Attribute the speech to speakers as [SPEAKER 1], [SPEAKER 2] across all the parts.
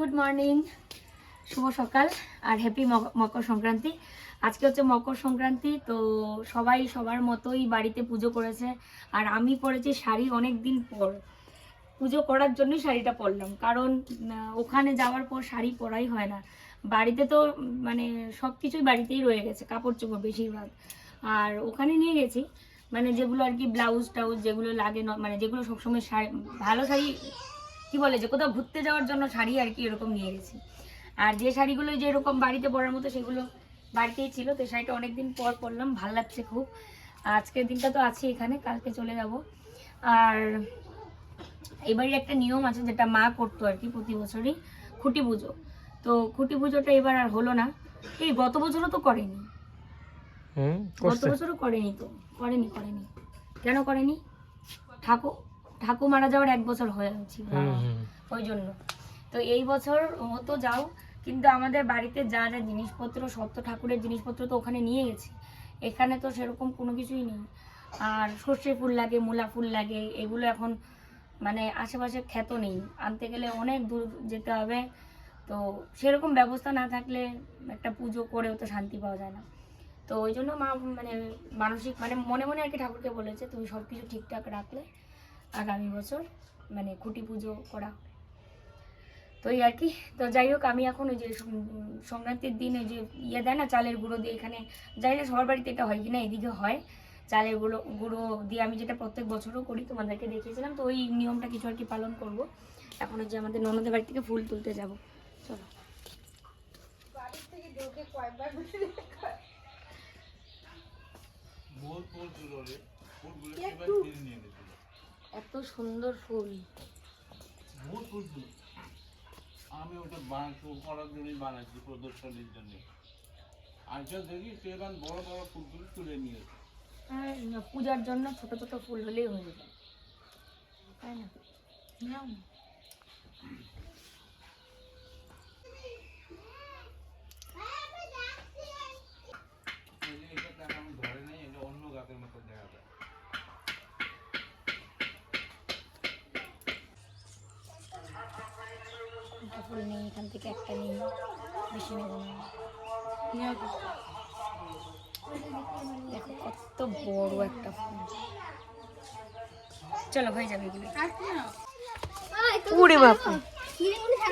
[SPEAKER 1] Good morning শুভ সকাল আর happy Makar Sankranti. আজকে হচ্ছে মকর সংক্রান্তি, তো সবাই সবার মতোই বাড়িতে পুজো করেছে। আর আমি পরেছি শাড়ি অনেক দিন পর। পুজো করার জন্যই শাড়িটা পরলাম। কারণ ওখানে যাওয়ার পর শাড়ি পরাই হয় না। বাড়িতে তো মানে সব কিছুই বাড়িতেই রয়ে গেছে কাপড় চোপড় বেশিরভাগ। আর ওখানে নিয়ে গেছি। মানে যেগুলো আর কি ব্লাউজ টাউজ যেগুলো লাগে মানে যেগুলো সবসময় শাড়ি ভালো শাড়ি কি বলে যে কোথাও ঘুরতে যাওয়ার জন্য শাড়ি আর কি এরকম নিয়ে গেছি। আর যে শাড়িগুলো যে এরকম বাড়িতে পরার মতো সেগুলো বাড়িতেই ছিল তো শাড়িটা অনেকদিন পর পরলাম ভালো লাগছে খুব। আজকের দিনটা তো আছে এখানে কালকে চলে যাব। আর এবারে একটা নিয়ম আছে যেটা মা করতো আর কি প্রতি বছরই খুঁটি পুজো। তো খুঁটি পুজোটা এবার আর হলো না। এই গত বছরও তো করেনি।
[SPEAKER 2] হুম
[SPEAKER 1] গত বছরও করেনি তো করেনি করেনি। কেন করেনি? ঠাকুর ঠাকুর মারা যাওয়ার এক বছর হয়ে
[SPEAKER 2] হুম
[SPEAKER 1] ওই জন্য। তো এই বছর হতো যাও কিন্তু আমাদের বাড়িতে যা যা জিনিসপত্র সত্য ঠাকুরের জিনিসপত্র তো ওখানে নিয়ে গেছি। এখানে তো সেরকম কোনো কিছুই নেই। আর সর্ষে ফুল লাগে মূলা ফুল লাগে এগুলো এখন মানে আশেপাশে খ্যাত নেই। আনতে গেলে অনেক দূর যেতে হবে। তো সেরকম ব্যবস্থা না থাকলে একটা পুজো করেও তো শান্তি পাওয়া যায় না। তো ওই জন্য মা মানে মানসিক মানে মনে মনে আর কি ঠাকুরকে বলেছে তুমি সব কিছু ঠিকঠাক রাখলে আগামী বছর মানে খুঁটি পুজো করা। হবে। তো এই আর কি তো যাই হোক আমি এখন ওই যে সংক্রান্তির দিন ওই যে ইয়ে দেয় না চালের গুঁড়ো দিয়ে এখানে যাই না সবার বাড়িতে এটা হয় কি না এদিকে হয়। চালের গুঁড়ো গুঁড়ো দিয়ে আমি যেটা প্রত্যেক বছরও করি তোমাদেরকে দেখিয়েছিলাম তো ওই নিয়মটা কিছু আর কি পালন করব। এখন ওই যে আমাদের ননদের বাড়ি থেকে ফুল তুলতে যাব। চলো। এত সুন্দর ফুল।
[SPEAKER 3] বহুত ফুল। আমি ওটা বানাচ্ছি করার জন্যই বানাচ্ছি প্রদর্শনীর জন্য। আর যা দেখি সেখান বড় বড় ফুলগুলো তুলে নিয়েছে।
[SPEAKER 1] পূজার জন্য ছোট ছোট ফুল হলেই হয়ে যায় তাই না? ফুল নেই এখান থেকে একটা নেই বেশি নেব না। দেখো কত বড় একটা ফুল। চলো হয়ে যাবে এগুলো। উড়ে বাপু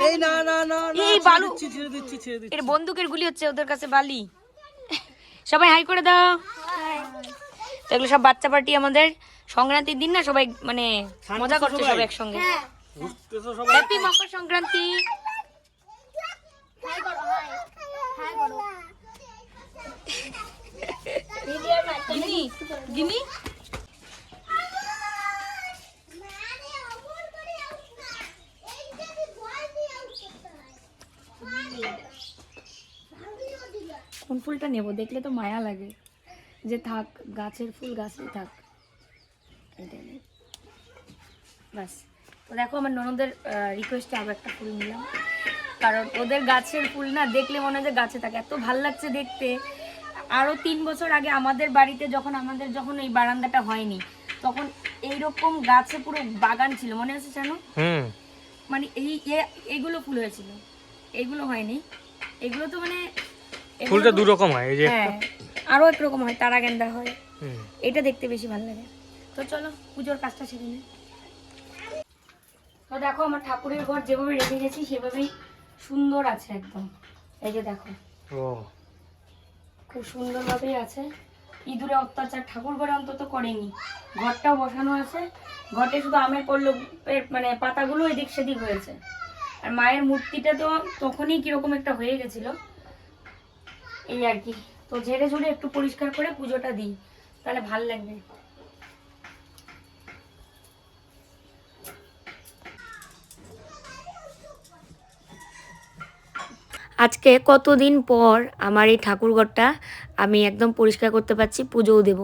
[SPEAKER 2] এই না না না
[SPEAKER 1] এই বালু।
[SPEAKER 2] ছেড়ে দিচ্ছি ছেড়ে দিচ্ছি।
[SPEAKER 1] এর বন্দুকের গুলি হচ্ছে ওদের কাছে বালি। সবাই হাই করে দাও। এগুলো সব বাচ্চা পার্টি আমাদের। সংক্রান্তির দিন না সবাই মানে মজা করছে সব একসঙ্গে। হ্যাপি মকর সংক্রান্তি। কোন ফুলটা নেব? দেখলে তো মায়া লাগে। যে থাক, গাছের ফুল গাছেই থাক। ব্যাস। তো দেখো, আমার ননদের রিকোয়েস্টে আবার একটা ফুল নিলাম। কারণ ওদের গাছের ফুল না দেখলে মনে হয় যে গাছে থাকে। এত ভালো লাগছে দেখতে। আরও তিন বছর আগে আমাদের বাড়িতে যখন আমাদের যখন এই বারান্দাটা হয়নি তখন এইরকম গাছে পুরো বাগান ছিল। মনে আছে জানো মানে এই এগুলো ফুল হয়েছিল। এগুলো হয়নি। এগুলো তো মানে
[SPEAKER 2] ফুলটা দু রকম হয় এই যে
[SPEAKER 1] হ্যাঁ আরও একরকম হয় তারা গেন্দা হয়।
[SPEAKER 2] হুম।
[SPEAKER 1] এটা দেখতে বেশি ভালো লাগে। তো চলো পুজোর কাজটা সেরে নিই তো দেখো আমার ঠাকুরের ঘর যেভাবে রেখে গেছি সেভাবেই সুন্দর আছে একদম। এই যে দেখো।
[SPEAKER 2] ও।
[SPEAKER 1] খুব সুন্দরভাবেই আছে। ইঁদুরে অত্যাচার ঠাকুর ঘরে অন্তত করেনি। ঘরটাও বসানো আছে। ঘরটা শুধু আমের পল্লব মানে পাতাগুলো এদিক সেদিক হয়েছে। আর মায়ের মূর্তিটা তো তখনই কীরকম একটা হয়ে গেছিল। এই আর কি। তো ঝেড়ে ঝুড়ে একটু পরিষ্কার করে পুজোটা দিই। তাহলে ভালো লাগবে। আজকে কতদিন পর আমার এই ঠাকুরঘরটা আমি একদম পরিষ্কার করতে পারছি, পুজোও দেব।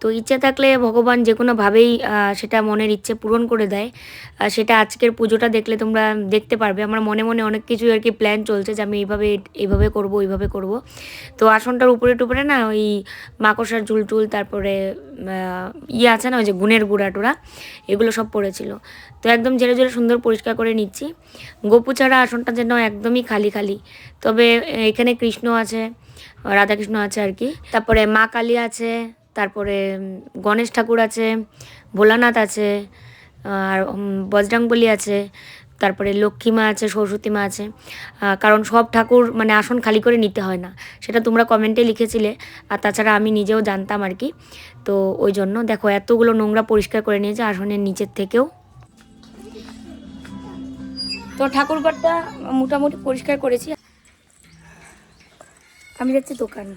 [SPEAKER 1] তো ইচ্ছে থাকলে ভগবান যে কোনোভাবেই সেটা মনের ইচ্ছে পূরণ করে দেয়। সেটা আজকের পুজোটা দেখলে তোমরা দেখতে পারবে। আমার মনে মনে অনেক কিছু আর কি প্ল্যান চলছে যে আমি এইভাবে এইভাবে করব এইভাবে করব। তো আসনটার উপরে টুপরে না ওই মাকড়সার ঝুল টুল, তারপরে ইয়ে আছে না ওই যে গুণের গুঁড়া টুড়া, এগুলো সব পড়েছিল। তো একদম জেরে জেরে সুন্দর পরিষ্কার করে নিচ্ছি। গোপু ছাড়া আসনটা যেন একদমই খালি খালি। তবে এখানে কৃষ্ণ আছে রাধাকৃষ্ণ আছে আর কি। তারপরে মা কালী আছে, তারপরে গণেশ ঠাকুর আছে, ভোলানাথ আছে আর বজরাংবলী আছে, তারপরে লক্ষ্মী মা আছে, সরস্বতী মা আছে। কারণ সব ঠাকুর মানে আসন খালি করে নিতে হয় না। সেটা তোমরা কমেন্টে লিখেছিলে, আর তাছাড়া আমি নিজেও জানতাম আর কি। তো ওই জন্য দেখো, এতগুলো নোংরা পরিষ্কার করে নিয়েছে আসনের নিচের থেকেও। তো ঠাকুরঘরটা মোটামুটি পরিষ্কার করেছি। আমি যাচ্ছি দোকান।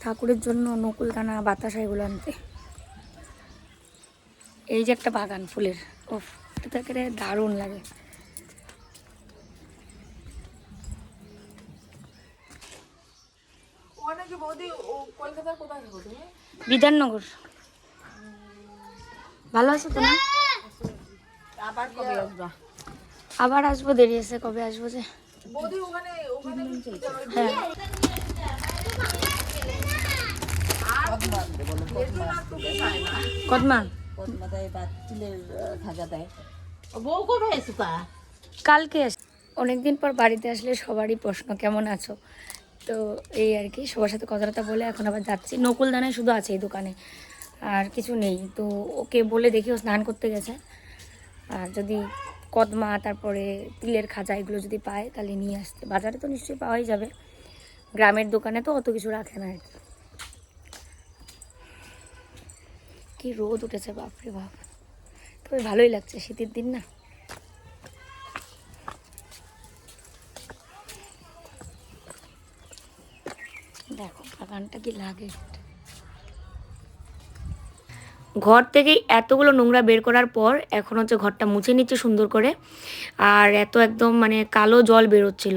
[SPEAKER 1] ঠাকুরের জন্য নকুল দানা বাতাসা এগুলো আনতে। এই যে একটা বাগান ফুলের। ও এটা একেবারে দারুণ লাগে। বিধাননগর। ভালো আছো তো না আবার আসব দেরি আছে কবে আসব যে? হ্যাঁ। কদমা।
[SPEAKER 4] বউ কবে এসো
[SPEAKER 1] কালকে আস অনেকদিন পর বাড়িতে আসলে সবারই প্রশ্ন কেমন আছো? তো এই আর কি সবার সাথে কথা টথা বলে এখন আবার যাচ্ছি। নকুল দানায় শুধু আছে এই দোকানে আর কিছু নেই। তো ওকে বলে দেখি ও স্নান করতে গেছে। আর যদি কদমা, তারপরে তিলের খাজা এগুলো যদি পায় তাহলে নিয়ে আসতে। বাজারে তো নিশ্চয়ই পাওয়াই যাবে। গ্রামের দোকানে তো অত কিছু রাখে না আর কি। রোদ উঠেছে, বাপরে বাপ। তবে ভালোই লাগছে শীতের দিন না। দেখো বাগানটা কি লাগে। ঘর থেকে এতগুলো নোংরা বের করার পর এখন হচ্ছে ঘরটা মুছে নিচ্ছে সুন্দর করে। আর এত একদম মানে কালো জল বেরোচ্ছিল।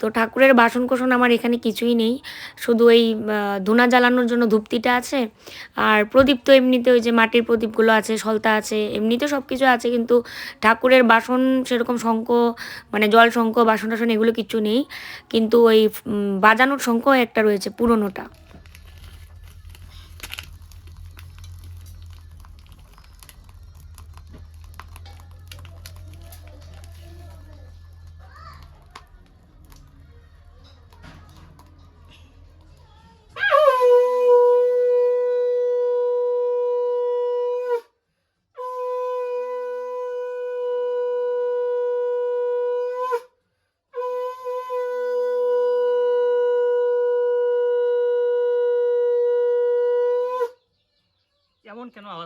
[SPEAKER 1] তো ঠাকুরের বাসন কোসন আমার এখানে কিছুই নেই। শুধু এই ধুনা জ্বালানোর জন্য ধূপতিটা আছে। আর প্রদীপ তো এমনিতে ওই যে মাটির প্রদীপগুলো আছে, সলতা আছে এমনিতে সব কিছু আছে। কিন্তু ঠাকুরের বাসন সেরকম শঙ্খ মানে জল শঙ্খ বাসন টাসন এগুলো কিছু নেই। কিন্তু ওই বাজানোর শঙ্খ একটা রয়েছে পুরোনোটা।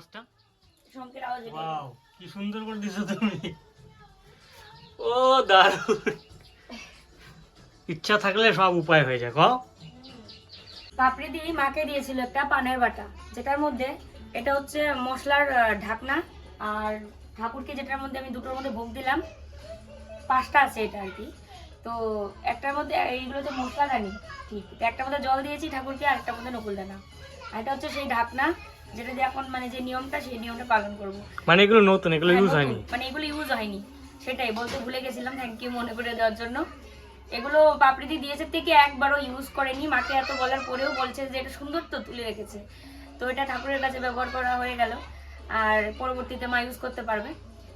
[SPEAKER 2] আওয়াজটা?
[SPEAKER 1] শঙ্খের আওয়াজ
[SPEAKER 2] ওয়াও কি সুন্দর করে দিছো তুমি। ও দারুণ। ইচ্ছা থাকলে সব উপায় হয়ে যায় কও।
[SPEAKER 1] পাপড়ি দিদি মাকে দিয়েছিল একটা পানের বাটা যেটার মধ্যে এটা হচ্ছে মশলার ঢাকনা আর ঠাকুরকে যেটার মধ্যে আমি দুটোর মধ্যে ভোগ দিলাম পাঁচটা আছে এটা আর কি। তো একটার মধ্যে এইগুলো তো মশলা দানি ঠিক একটার মধ্যে জল দিয়েছি ঠাকুরকে আর একটার মধ্যে নকুল দানা আর এটা হচ্ছে সেই ঢাকনা যেটা দিয়ে এখন মানে যে নিয়মটা সেই নিয়মটা পালন করব।
[SPEAKER 2] মানে এগুলো নতুন এগুলো
[SPEAKER 1] হ্যাঁ,
[SPEAKER 2] ইউজ হয়নি?
[SPEAKER 1] মানে এগুলো ইউজ হয়নি। সেটাই বলতে ভুলে গেছিলাম থ্যাংক ইউ মনে করে দেওয়ার জন্য। এগুলো পাপড়িদি দিয়েছে থেকে একবারও ইউজ করেনি। মাকে এত বলার পরেও বলছে যে এটা সুন্দর তো তুলে রেখেছে। তো এটা ঠাকুরের কাছে ব্যবহার করা হয়ে গেল। আর পরবর্তীতে মা ইউজ করতে পারবে।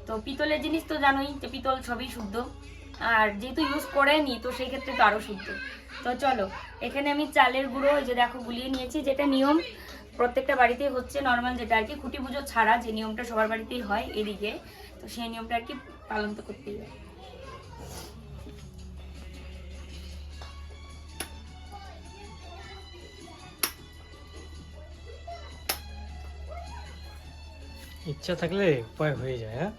[SPEAKER 1] তো পিতলের জিনিস তো জানোই যে পিতল সবই শুদ্ধ। আর যেহেতু ইউজ করেনি তো সেই ক্ষেত্রে তো আরও শুদ্ধ। তো চলো এখানে আমি চালের গুঁড়ো যে দেখো গুলিয়ে নিয়েছি। যেটা নিয়ম প্রত্যেকটা বাড়িতেই হচ্ছে নর্মাল যেটা আর কি খুঁটি পুজো ছাড়া যে নিয়মটা সবার বাড়িতেই হয় এদিকে তো সেই নিয়মটা আর কি পালন তো করতেই হয়।
[SPEAKER 2] ইচ্ছা থাকলে উপায় হয়ে যায় হ্যাঁ?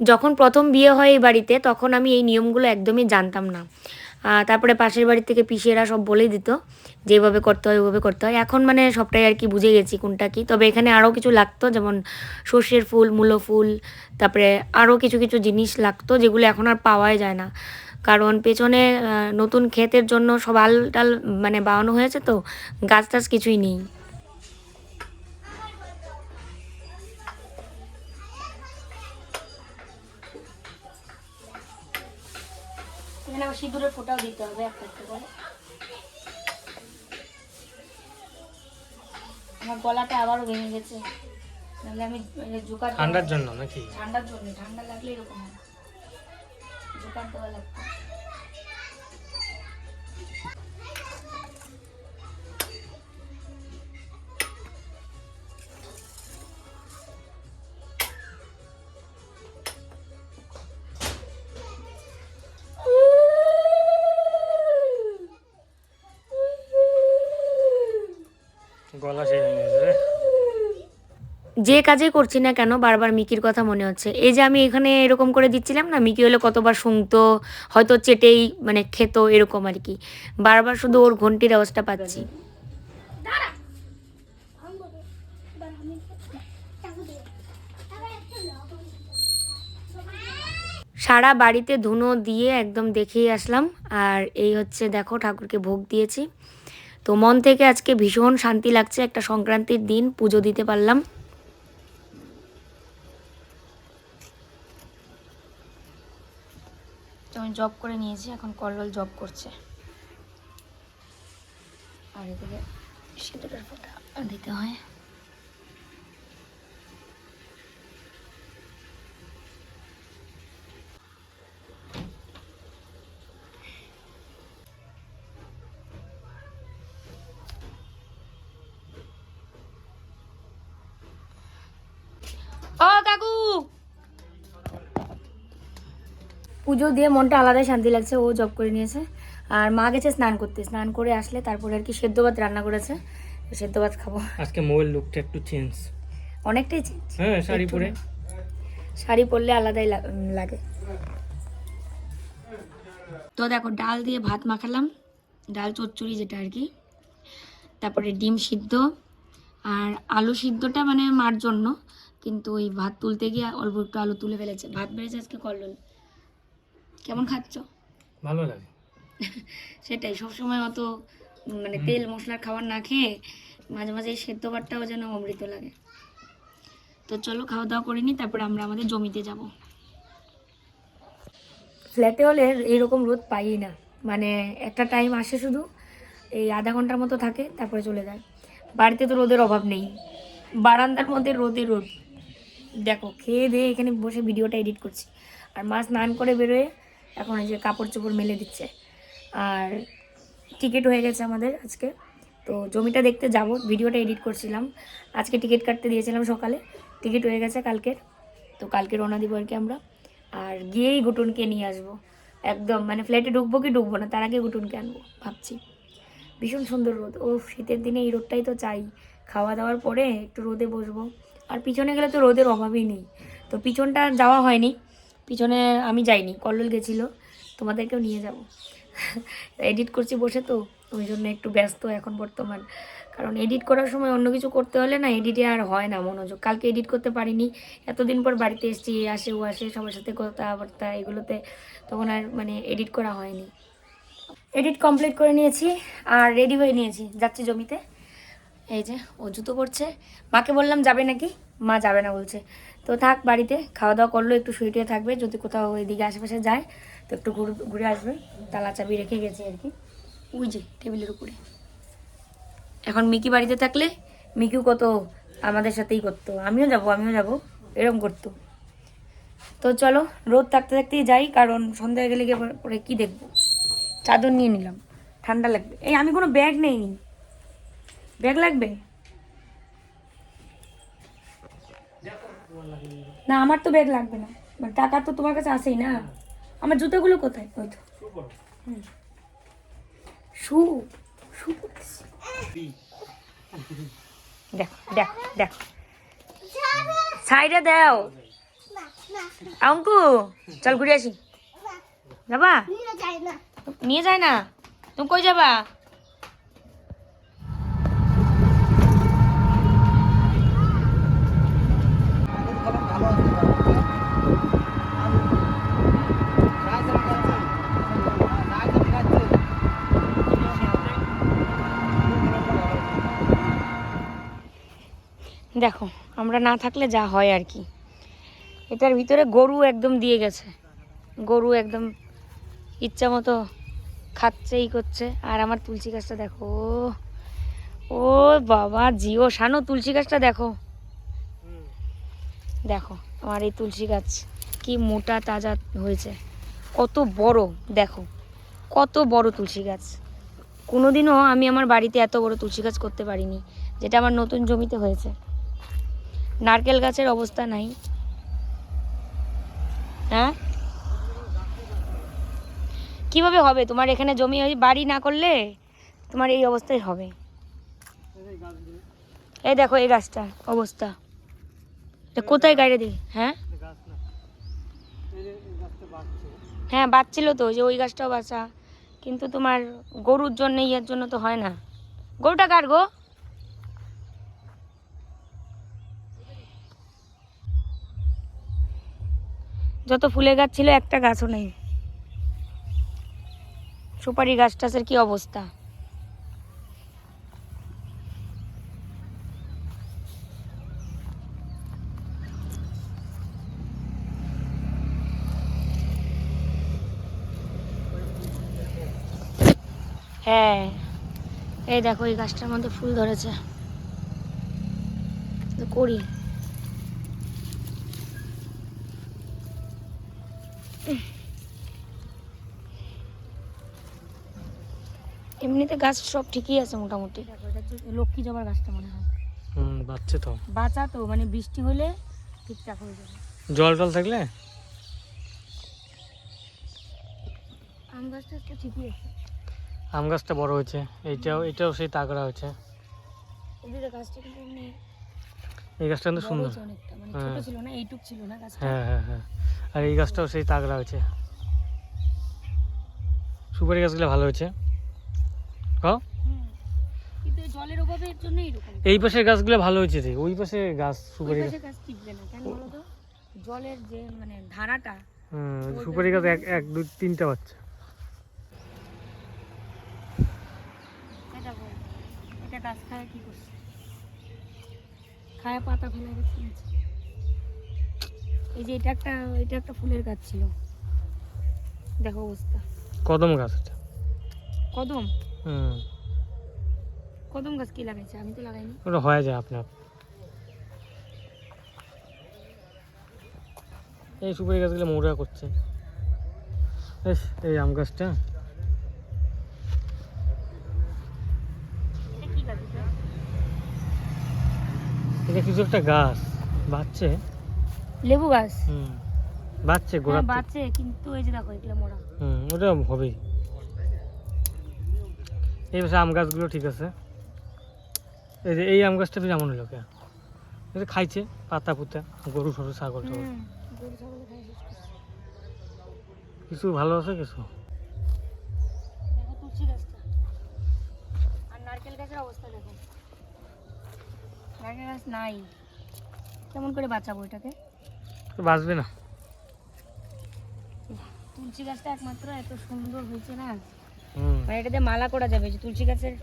[SPEAKER 1] যখন প্রথম বিয়ে হয় এই বাড়িতে তখন আমি এই নিয়মগুলো একদমই জানতাম না। তারপরে পাশের বাড়ি থেকে পিসিয়েরা সব বলেই দিত যেভাবে করতে হয় ওইভাবে করতে হয়। এখন মানে সবটাই আর কি বুঝে গেছি কোনটা কি। তবে এখানে আরও কিছু লাগতো, যেমন সর্ষের ফুল, মূলো ফুল, তারপরে আরও কিছু কিছু জিনিস লাগতো যেগুলো এখন আর পাওয়াই যায় না। কারণ পেছনে নতুন ক্ষেতের জন্য সব আল টাল মানে বানানো হয়েছে তো গাছ টাছ কিছুই নেই। এখানে আবার সিঁদুরের ফোঁটাও দিতে হবে একটা একটা করে। আমার গলাটা আবারও ভেঙে গেছে। নাহলে আমি জোকার
[SPEAKER 2] ঠান্ডার জন্য নাকি?
[SPEAKER 1] ঠান্ডার জন্য ঠান্ডা লাগলে এরকম জোকার দেওয়া লাগতো। যে কাজে করছি না কেন, বারবার মিকির কথা মনে হচ্ছে। এই যে আমি এখানে এরকম করে দিচ্ছিলাম না, মিকি হলে কতবার শুনতো, হয়তো চেটেই মানে খেত, এরকম আর কি। বারবার শুধু ওর ঘন্টির আওয়াজটা পাচ্ছি। সারা বাড়িতে ধুনো দিয়ে একদম দেখেই আসলাম। আর এই হচ্ছে, দেখো, ঠাকুরকে ভোগ দিয়েছি। তো মন থেকে আজকে ভীষণ শান্তি লাগছে, একটা সংক্রান্তির দিন, পুজো দিতে পারলাম। আমি জব করে নিয়েছি, এখন কল্লোল জব করছে। আর এদিকে সিঁদুরের ফোটা দিতে হয়। পুজো দিয়ে মনটা আলাদাই শান্তি লাগছে ও জব করে নিয়েছে। আর মা গেছে স্নান করতে। স্নান করে আসলে তারপরে আর কি সেদ্ধ ভাত রান্না করেছে সেদ্ধ ভাত খাব।
[SPEAKER 2] আজকে মোবাইল লুকটা একটু চেঞ্জ
[SPEAKER 1] অনেকটাই চেঞ্জ
[SPEAKER 2] হ্যাঁ শাড়ি পরে।
[SPEAKER 1] শাড়ি পরলে আলাদাই লাগে। তো দেখো ডাল দিয়ে ভাত মাখালাম। ডাল চচ্চড়ি যেটা আর কি। তারপরে ডিম সিদ্ধ। আর আলু সিদ্ধটা মানে মার জন্য। কিন্তু ওই ভাত তুলতে গিয়ে অল্প একটু আলু তুলে ফেলেছে। ভাত বেড়েছে আজকে করলেন কেমন খাচ্ছ?
[SPEAKER 2] ভালো লাগে।
[SPEAKER 1] সেটাই সবসময় অত মানে তেল মশলার খাবার না খেয়ে মাঝে মাঝে সেদ্ধ ভাতটাও যেন অমৃত লাগে। তো চলো খাওয়া দাওয়া করে নিই তারপরে আমরা আমাদের জমিতে যাব। ফ্ল্যাটে হলে এইরকম রোদ পাই না। মানে একটা টাইম আসে শুধু এই আধা ঘণ্টার মতো থাকে তারপরে চলে যায়। বাড়িতে তো রোদের অভাব নেই। বারান্দার মধ্যে রোদে রোদ। দেখো খেয়ে দিয়ে এখানে বসে ভিডিওটা এডিট করছি। আর মা স্নান করে বেরোয় এখন এই যে কাপড় চোপড় মেলে দিচ্ছে। আর টিকিট হয়ে গেছে আমাদের আজকে। তো জমিটা দেখতে যাব, ভিডিওটা এডিট করছিলাম। আজকে টিকিট কাটতে দিয়েছিলাম সকালে, টিকিট হয়ে গেছে কালকের। তো কালকে রওনা দিব আর কি আমরা। আর গিয়েই গুটুনকে নিয়ে আসব। একদম মানে ফ্ল্যাটে ঢুকবো কি ঢুকবো না, তার আগে গুটুনকে আনব, ভাবছি। ভীষণ সুন্দর রোদ ও শীতের দিনে এই রোদটাই তো চাই। খাওয়া দাওয়ার পরে একটু রোদে বসবো। আর পিছনে গেলে তো রোদের অভাবই নেই। তো পিছনটা যাওয়া হয়নি। পিছনে আমি যাইনি, কল্লোল গেছিল, তোমাদেরকেও নিয়ে যাব। এডিট করছি বসে তো, ওই জন্য একটু ব্যস্ত এখন বর্তমান। কারণ এডিট করার সময় অন্য কিছু করতে হলে না, এডিটে আর হয় না মনোযোগ। কালকে এডিট করতে পারিনি, এতদিন পর বাড়িতে এসেছি আসে, ও আসে, সবার সাথে কথাবার্তা এগুলোতে, তখন আর মানে এডিট করা হয়নি। এডিট কমপ্লিট করে নিয়েছি, আর রেডি হয়ে নিয়েছি, যাচ্ছি জমিতে। এই যে, ও জুতো করছে মাকে বললাম, যাবে নাকি? মা যাবে না বলছে। তো থাক, বাড়িতে খাওয়া দাওয়া করল, একটু শুয়ে থাকবে, যদি কোথাও ওইদিকে আশেপাশে যায়, তো একটু ঘুরে ঘুরে আসবে। তালা চাবি রেখে গেছে আর কি। ওই যে টেবিলের উপরে। এখন মিকি বাড়িতে থাকলে মিকিও কত আমাদের সাথেই করতো। আমিও যাব আমিও যাব এরকম করতো। তো চলো, রোদ থাকতে থাকতেই যাই, কারণ সন্ধ্যা গেলে গিয়ে পরে- কী দেখব? চাদর নিয়ে নিলাম, ঠান্ডা লাগবে। এই, আমি কোনো ব্যাগ নেইনি। ব্যাগ লাগবে? না আমার তো ব্যাগ লাগবে না। মানে টাকা তো তোমার কাছে আসেই না। আমার জুতোগুলো কোথায়? ওই তো। শু শু। দেখো দেখো দেখো। সাইডে দাও। অঙ্কু চল ঘুরে আসি। যাবা? নিয়ে যায় না। তুমি কই যাবা? দেখো, আমরা না থাকলে যা হয় আর কি। এটার ভিতরে গরু একদম দিয়ে গেছে। গরু একদম ইচ্ছা মতো খাচ্ছে ই করছে। আর আমার তুলসী গাছটা দেখো, ও বাবা জিও শানো, তুলসী গাছটা দেখো। দেখো, আমার এই তুলসী গাছ কি মোটা তাজা হয়েছে। কত বড়, দেখো, কত বড় তুলসী গাছ। কোনোদিনও আমি আমার বাড়িতে এত বড় তুলসী গাছ করতে পারিনি, যেটা আমার নতুন জমিতে হয়েছে। নারকেল গাছের অবস্থা নাই। হ্যাঁ? কীভাবে হবে? তোমার এখানে জমি বাড়ি না করলে তোমার এই অবস্থায় হবে। এই দেখো এই গাছটার অবস্থা। কোথায় গাড়ি দিই হ্যাঁ? হ্যাঁ বাচ্ছিল তো, যে ওই গাছটাও বাঁচা। কিন্তু তোমার গরুর জন্য, ইয়ের জন্য তো হয় না। গরুটা কার গো? যত ফুলের গাছ ছিল, একটা গাছও নেই। সুপারি গাছ টাছের কি অবস্থা? হ্যাঁ এই দেখো, এই গাছটার মধ্যে ফুল ধরেছে। করি। এমনিতে গাছ সব ঠিকই আছে মোটামুটি। লক্ষ্মী জবার গাছটা মনে হয়।
[SPEAKER 2] হুম বাচ্চা তো।
[SPEAKER 1] বাঁচা তো মানে বৃষ্টি হলে ঠিকঠাক হয়ে যাবে।
[SPEAKER 2] জল টল থাকলে?
[SPEAKER 1] আম গাছটা তো ঠিকই আছে।
[SPEAKER 2] আম গাছটা বড় হয়েছে এইটাও এটাও সেই তাগড়া হয়েছে।
[SPEAKER 1] এদিকে গাছটা কিন্তু এমনি
[SPEAKER 2] এই গাছটা কিন্তু সুন্দর।
[SPEAKER 1] মানে
[SPEAKER 2] হ্যাঁ।
[SPEAKER 1] ছোট ছিল না এইটুক ছিল না গাছটা।
[SPEAKER 2] হ্যাঁ হ্যাঁ হ্যাঁ। আর এই গাছটাও সেই তাগড়া হয়েছে। সুপারি গাছগুলো ভালো হয়েছে। হ্যাঁ
[SPEAKER 1] এই জলের অভাবের জন্য এরকম।
[SPEAKER 2] এই পাশের গাছগুলো ভালো হয়েছে রে ওই পাশে গাছ সুপারি গাছ।
[SPEAKER 1] জলের যে মানে ধারাটা
[SPEAKER 2] হুম, সুপারি গাছ এক এক দুই তিনটা বাচ্চা।
[SPEAKER 1] গাছ খায় কি করছে? খায় পাতা ফেলে এই যে এটা একটা এটা একটা ফুলের গাছ ছিল। দেখো অবস্থা।
[SPEAKER 2] কদম গাছ এটা।
[SPEAKER 1] কদম?
[SPEAKER 2] হুম।
[SPEAKER 1] কদম গাছ কি লাগাইছে? আমি তো লাগাইনি।
[SPEAKER 2] ওটা হয়ে যায় আপনি আপ এই সুপারি গাছগুলো মৌরা করছে। বেশ এই আম গাছটা।
[SPEAKER 1] এটা
[SPEAKER 2] কিছু একটা গাছ। বাচ্চে
[SPEAKER 1] লেবু গাছ?
[SPEAKER 2] হুম। বাচ্চে গোড়া
[SPEAKER 1] হ্যাঁ বাচ্চে কিন্তু এই যে দেখো এগুলো মোড়া।
[SPEAKER 2] হুম ওটা হবেই। এই পাশে আম গাছগুলো ঠিক আছে। এই যে এই আম গাছটা এমন হলো কে এটা খাইছে পাতা পুতা গরু সরু ছাগল টাগল।
[SPEAKER 1] ছাগলে।
[SPEAKER 2] কিছু ভালো আছে কিছু?
[SPEAKER 1] দেখো তুলসী গাছটা। আর নারকেল গাছের অবস্থা দেখো। নারকেল গাছ নাই। কেমন করে বাঁচাবো এটাকে?
[SPEAKER 2] বাঁচবে না।
[SPEAKER 1] তুলসী গাছটা একমাত্র এত সুন্দর হয়েছে না? মানে এটাতে মালা করা যাবে যে তুলসী গাছের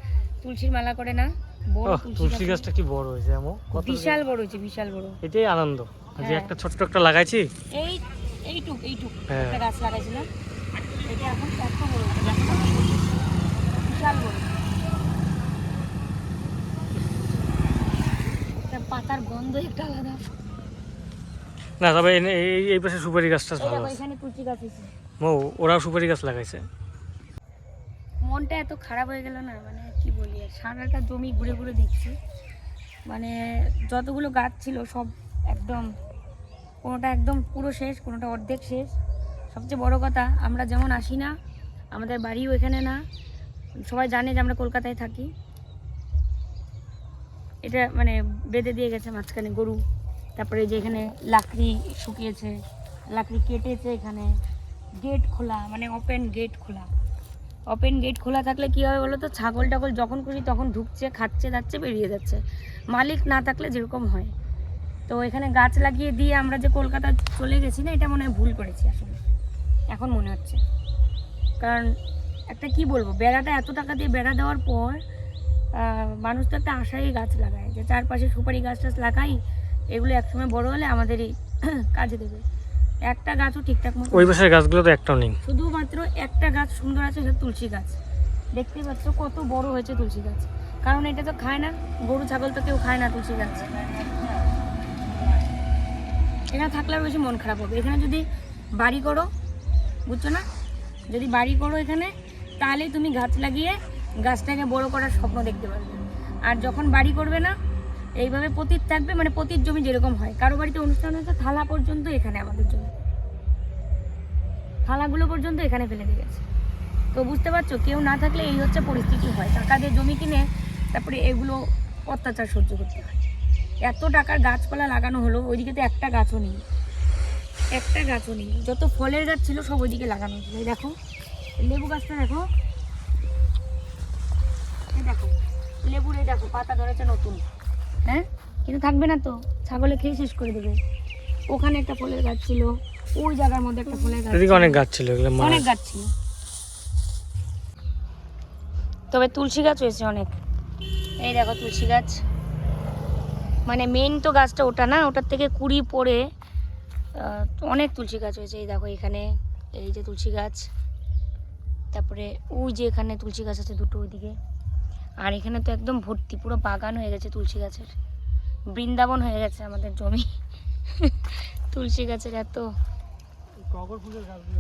[SPEAKER 1] তুলসীর মালা করে না বড়
[SPEAKER 2] তুলসী গাছটা কি বড় হয়েছে এমন কত
[SPEAKER 1] বিশাল বড় হয়েছে বিশাল বড়।
[SPEAKER 2] এটাই আনন্দ। যে
[SPEAKER 1] হ্যাঁ।
[SPEAKER 2] একটা ছোট্ট একটা লাগাইছি?
[SPEAKER 1] এই এইটুক এইটুক
[SPEAKER 2] হ্যাঁ।
[SPEAKER 1] একটা গাছ লাগাইছিলাম। এটা এখন এত বড় না? বিশাল বড়। পাতার গন্ধ একটা আলাদা।
[SPEAKER 2] না তবে এই এই- পাশে সুপারি গাছটা ভালো আছে।
[SPEAKER 1] এখানে তুলসী গাছ হয়েছে।
[SPEAKER 2] ও ওরাও সুপারি গাছ লাগাইছে।
[SPEAKER 1] মনটা এত খারাপ হয়ে গেল না মানে কি বলি সারাটা জমি ঘুরে ঘুরে দেখছি। মানে যতগুলো গাছ ছিল সব একদম, কোনোটা একদম পুরো শেষ, কোনোটা অর্ধেক শেষ। সবচেয়ে বড় কথা, আমরা যেমন আসি না, আমাদের বাড়িও এখানে না, সবাই জানে যে আমরা কলকাতায় থাকি। এটা মানে বেঁধে দিয়ে গেছে মাঝখানে গরু, তারপরে যে এখানে লাকড়ি শুকিয়েছে, লাকড়ি কেটেছে এখানে, গেট খোলা মানে ওপেন গেট খোলা। ওপেন গেট খোলা থাকলে কী হবে বলো তো ছাগল টাগল যখন খুশি তখন ঢুকছে, খাচ্ছে, যাচ্ছে, বেরিয়ে যাচ্ছে। মালিক না থাকলে যেরকম হয়। তো এখানে গাছ লাগিয়ে দিয়ে আমরা যে কলকাতা চলে গেছি না, এটা মনে হয় ভুল করেছি আসলে। এখন মনে হচ্ছে। কারণ একটা কি বলব, বেড়াটা এত টাকা দিয়ে বেড়া দেওয়ার পর মানুষ তো একটা আশাই গাছ লাগায় যে চারপাশে সুপারি গাছ টাছ লাগাই, এগুলো একসময় বড় হলে আমাদেরই কাজে দেবে। একটা গাছও ঠিকঠাক মতো
[SPEAKER 2] ওই পাশের গাছগুলো তো একটাও নেই।
[SPEAKER 1] শুধুমাত্র একটা গাছ সুন্দর আছে সেটা তুলসী গাছ। দেখতে পাচ্ছ কত বড় হয়েছে তুলসী গাছ। কারণ এটা তো খায় না গরু ছাগল তো কেউ খায় না তুলসী গাছ। এখানে থাকলে আর বেশি মন খারাপ হবে। এখানে যদি বাড়ি করো বুঝছ না? যদি বাড়ি করো এখানে তাহলেই তুমি গাছ লাগিয়ে গাছটাকে বড় করার স্বপ্ন দেখতে পারবে। আর যখন বাড়ি করবে না এইভাবে পতিত থাকবে মানে পতির জমি যেরকম হয়। কারও বাড়িতে অনুষ্ঠান হচ্ছে থালা পর্যন্ত এখানে আমাদের জমি। থালাগুলো পর্যন্ত এখানে ফেলে দিয়ে গেছে। তো বুঝতে পারছ, কেউ না থাকলে এই হচ্ছে পরিস্থিতি হয়। টাকা দিয়ে জমি কিনে তারপরে এগুলো অত্যাচার সহ্য করতে হয়। এত টাকার গাছপালা লাগানো হলো, ওইদিকে তো একটা গাছও নেই। একটা গাছও নেই। যত ফলের গাছ ছিল, সব ওইদিকে লাগানো ছিল দেখো, লেবু গাছটা দেখো। দেখো, লেবুর এই দেখো, পাতা ধরেছে নতুন। হ্যাঁ? কিন্তু থাকবে না তো। ছাগলে খেয়ে শেষ করে দেবে। ওখানে একটা ফলের গাছ ছিল। ওই জায়গার মধ্যে একটা ফলের গাছ
[SPEAKER 2] এদিকে অনেক গাছ ছিল এগুলো
[SPEAKER 1] অনেক গাছ ছিল। তবে তুলসী গাছ হয়েছে অনেক। এই দেখো তুলসী গাছ। মানে মেন তো গাছটা ওটা না ওটার থেকে কুড়ি আহ, অনেক তুলসী গাছ হয়েছে। এই দেখো এখানে এই যে তুলসী গাছ। তারপরে ওই যে এখানে তুলসী গাছ আছে দুটো ওইদিকে। আর এখানে তো একদম ভর্তি পুরো বাগান হয়ে গেছে তুলসী গাছের। বৃন্দাবন হয়ে গেছে আমাদের জমি। তুলসী গাছের এত।
[SPEAKER 2] টগর ফুলের গাছগুলো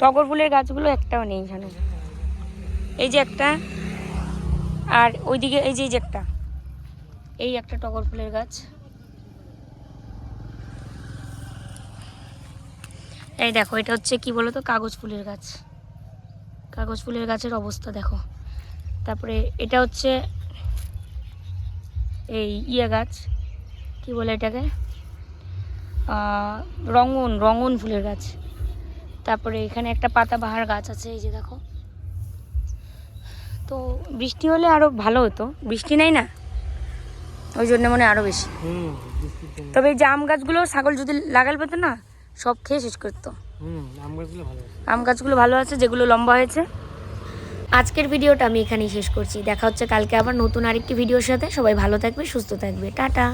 [SPEAKER 1] টগর ফুলের একটাও নেই এখানে। এই যে একটা আর ওইদিকে এই যে এই যে একটা। এই একটা টগর ফুলের গাছ। এই দেখো এটা হচ্ছে কি বলতো? কাগজ ফুলের গাছ। কাগজ ফুলের গাছের অবস্থা দেখো। তারপরে এটা হচ্ছে এই ইয়ে গাছ কি বলে এটাকে? রঙন রঙন ফুলের গাছ। তারপরে এখানে একটা পাতাবাহার গাছ আছে এই যে দেখো। তো বৃষ্টি হলে আরও ভালো হতো। বৃষ্টি নাই না? ওই জন্য মনে হয় আরও বেশি। তবে এই আম গাছগুলো ছাগল যদি লাগাল পেতো না সব খেয়ে শেষ করতো। আম গাছগুলো ভালো আছে। যেগুলো লম্বা হয়েছে। আজকের ভিডিওটা আমি এখানেই শেষ করছি। দেখা হচ্ছে কালকে আবার নতুন আরেকটি ভিডিওর সাথে। সবাই ভালো থাকবে সুস্থ থাকবে। টাটা।